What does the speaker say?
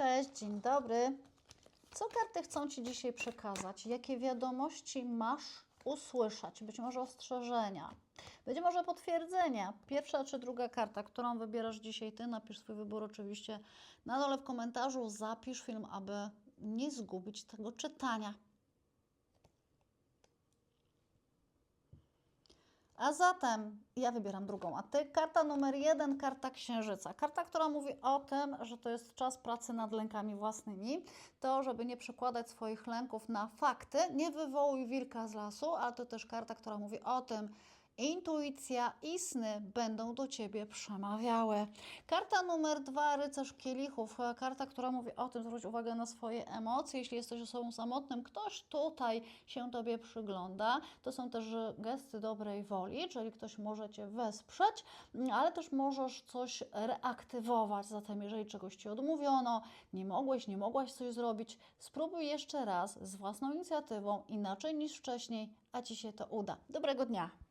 Cześć, dzień dobry. Co karty chcą Ci dzisiaj przekazać? Jakie wiadomości masz usłyszeć? Być może ostrzeżenia, być może potwierdzenia. Pierwsza czy druga karta, którą wybierasz dzisiaj Ty, napisz swój wybór oczywiście na dole w komentarzu, zapisz film, aby nie zgubić tego czytania. A zatem ja wybieram drugą, a ty karta numer jeden, karta księżyca. Karta, która mówi o tym, że to jest czas pracy nad lękami własnymi. To, żeby nie przekładać swoich lęków na fakty, nie wywołuj wilka z lasu, ale to też karta, która mówi o tym, Intuicja i sny będą do ciebie przemawiały. Karta numer dwa, rycerz kielichów. Karta, która mówi o tym, zwróć uwagę na swoje emocje. Jeśli jesteś osobą samotnym, ktoś tutaj się tobie przygląda. To są też gesty dobrej woli, czyli ktoś może cię wesprzeć, ale też możesz coś reaktywować. Zatem, jeżeli czegoś ci odmówiono, nie mogłeś, nie mogłaś coś zrobić, spróbuj jeszcze raz z własną inicjatywą, inaczej niż wcześniej, a ci się to uda. Dobrego dnia!